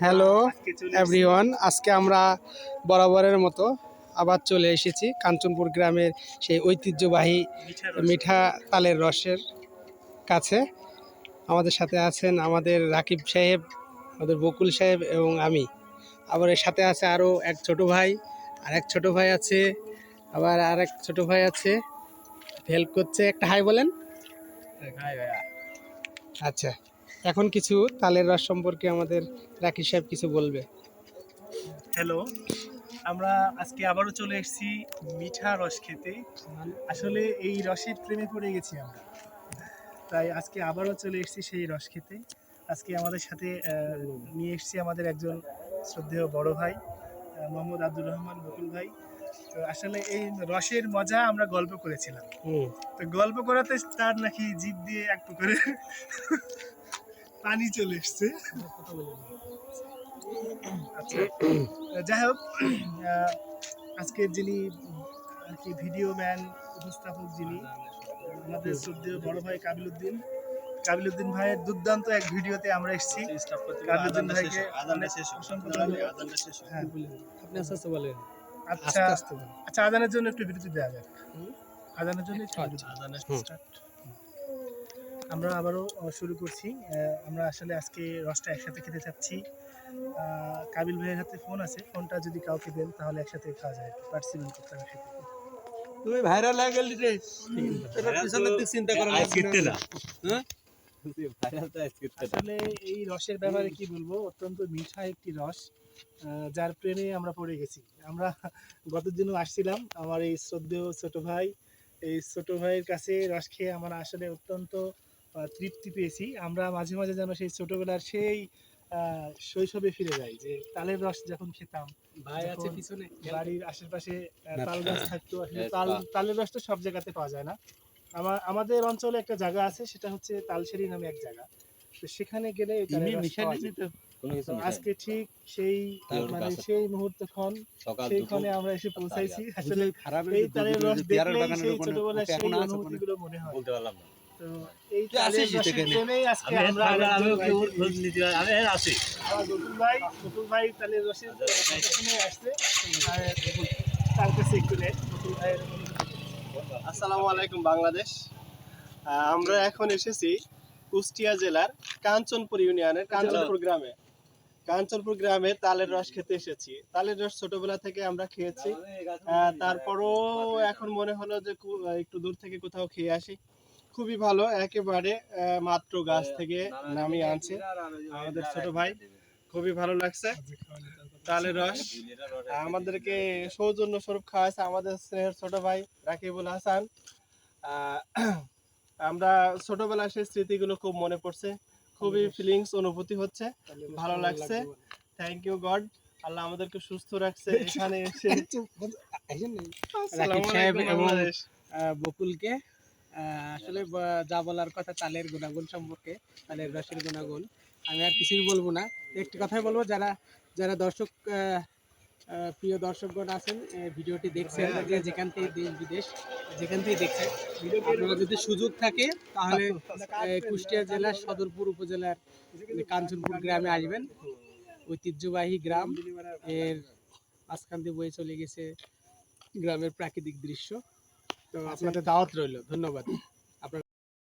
Hello everyone আজকে আমরা বরাবরের মতো আবার চলে এসেছি কাঞ্চনপুর গ্রামের সেই ঐতিহ্যবাহী মিঠা তালের রসের কাছে। আমাদের সাথে আছেন আমাদের রাকিব সাহেব আমাদের বকুল সাহেব এবং আমি। আবার এর সাথে আছে আরও এক ছোট ভাই আর এক ছোট ভাই আছে আবার আর এক ছোট ভাই আছে। হেল্প করছে। একটা হাই বলেন। আচ্ছা। এখন কিছু তালের রস সম্পর্কে আমাদের রাকিব সাহেব কিছু বলবে। হ্যালো আমরা আজকে আবারও চলে এসেছি মিঠা রস খেতে। আসলে এই রসের প্রেমে পড়ে গেছি আমরা। তাই আজকে আবারও চলে এসেছি সেই রস খেতে। আজকে আমাদের সাথে নিয়ে এসেছি আমাদের একজন শ্রদ্ধেয় বড় ভাই মোহাম্মদ আব্দুর রহমান বকুল ভাই। তো আসলে এই রসের মজা আমরা গল্প করেছিলাম। হুম। তো গল্প করাতে তার নাকি জিভ দিয়ে একটু করে পানি চলে এসছে। আচ্ছা। যাই হোক আহ, আজকের যিনি আর কি ভিডিও ম্যান উপস্থাপক যিনি আমাদের শ্রদ্ধেয় বড় ভাই কাবিলুদ্দিন কাবিলুদ্দিন ভাইয়ের দুর্দান্ত এক ভিডিওতে আমরা এসেছি। কাবিলুদ্দিন ভাইকে অনেক অসংখ্য হ্যাঁ, আপনি আস্তে আস্তে বলেন। আচ্ছা আস্তে আস্তে বলেন। আচ্ছা আদানের জন্য একটু বিরতি দেওয়া যাক। আদানের জন্য একটু বিরতি। আমরা আবারও শুরু করছি। আমরা আসলে আজকে রসটা একসাথে খেতে চাচ্ছি। কাবিল ভাইয়ের হাতে ফোন আছে। ফোনটা যদি কাউকে দেন তাহলে একসাথে খাওয়া যায়। পার্টিসিপেট করতে হবে খেতে তুমি ভাইরাল হয়ে গেলি রে। এটা পিছনের দিক চিন্তা করো না। হ্যাঁ? ভাইরাল আসলে এই রসের ব্যাপারে কি বলব? অত্যন্ত মিঠা একটি রস যার প্রেমে আমরা পড়ে গেছি। আমরা গত দিনও আসছিলাম। আমার এই শ্রদ্ধেয় ছোট ভাই এই ছোট ভাইয়ের কাছে রস খেয়ে আমরা আসলে অত্যন্ত তৃপ্তি পেয়েছি। আমরা মাঝে মাঝে যেন সেই ছোটবেলার সেই শৈশবে ফিরে যাই যে তালের রস যখন খেতাম ভাই আছে পিছনে বাড়ির আশেপাশে তাল গাছ থাকতো আসলে তাল তালের রস তো সব জায়গাতে পাওয়া যায় না। আমার আমাদের অঞ্চলে একটা জায়গা আছে সেটা হচ্ছে তালসেরি নামে এক জায়গা। তো সেখানে গেলে আজকে ঠিক সেই মানে। সেই মুহূর্তক্ষণ সকাল দুপুর সেইখানে আমরা এসে পৌঁছাইছি। আসলে খারাপ এই তালের রস দেখলেই সেই ছোটবেলার সেই অনুভূতিগুলো মনে হয়। বলতে পারলাম না। তো এই আসিস তালের রসের সেখানে? প্রেমেই আজকে আমরা আরেকজন ভাইকে- আমার ভাই গকুল ভাই তালের রসের আসছে। আর তার কাছে একটু নেই। গকুল ভাইয়ের আসসালামু আলাইকুম বাংলাদেশ। আমরা এখন এসেছি কুষ্টিয়া জেলার কাঞ্চনপুর ইউনিয়নের কাঞ্চনপুর গ্রামে। কাঞ্চনপুর গ্রামে তালের রস খেতে এসেছি। তালের রস ছোটবেলা থেকে আমরা খেয়েছি। আহ, তারপরও এখন মনে হলো যে একটু দূর থেকে কোথাও খেয়ে আসি। খুবই ভালো একেবারে মাত্র গাছ থেকে নামিয়ে আনছে। আমাদের ছোট ভাই খুবই ভালো লাগছে। তালের রস আমাদেরকে সৌজন্য স্বরূপ খাওয়াছে আমাদের স্নেহের ছোট ভাই রাকিবুল হাসান। আমরা ছোটবেলার সেই স্মৃতিগুলো খুব মনে পড়ছে। খুবই ফিলিংস অনুভূতি হচ্ছে। ভালো লাগছে। থ্যাংক ইউ গড আল্লাহ আমাদেরকে সুস্থ রাখছে। এখানে এসে রাকিব সাহেব এবং বকুলকে আসলে যা বলার কথা তালের গুণাগুণ সম্পর্কে তালের রসের গুণাগুণ আমি আর কিছুই বলব না। একটি কথাই বলব যারা যারা দর্শক প্রিয় দর্শকগণ আছেন ভিডিওটি দেখছেন যেখান থেকে দেশ বিদেশ যেখান থেকে দেখছেন আপনারা যদি সুযোগ থাকে তাহলে কুষ্টিয়া জেলার সদরপুর উপজেলার কাঞ্চনপুর গ্রামে আসবেন। ঐতিহ্যবাহী গ্রাম এর মাঝখান দিয়ে বয়ে চলে গেছে গ্রামের প্রাকৃতিক দৃশ্য। তো আপনাদের দাওয়াত রইল ধন্যবাদ।